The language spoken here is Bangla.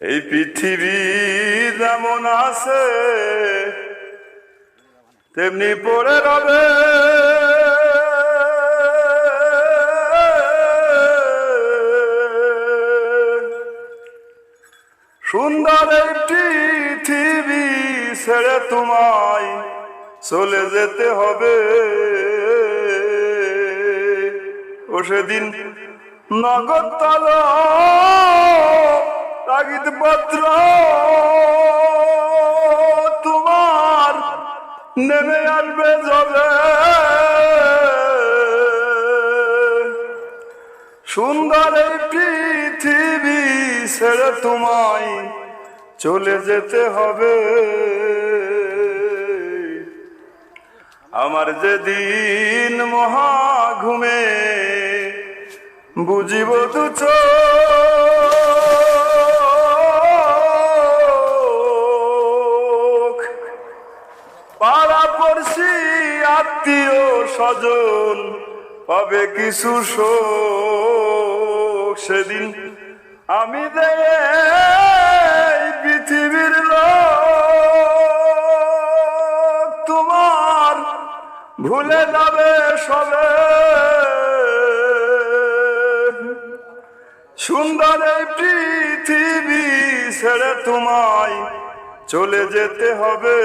এই পৃথিবী যেমন আছে, তেমনি পড়ে রবে। সুন্দর এই পৃথিবী ছেড়ে তোমায় চলে যেতে হবে। ও সেদিন নগদ তালা তাগিদ পত্র তোমার নেমে আসবে যাবে সুন্দর এই পৃথিবী ছেড়ে তোমায় চলে যেতে হবে। আমার যেদিন মহা ঘুমে বুঝিব তু চোখ পাড়া পড়ছি আত্মীয় স্বজন, পাবে কিছু সেদিন। আমি দে পৃথিবীর তোমার ভুলে যাবে সবে। সুন্দর এই পৃথিবী ছেড়ে তোমায় চলে যেতে হবে।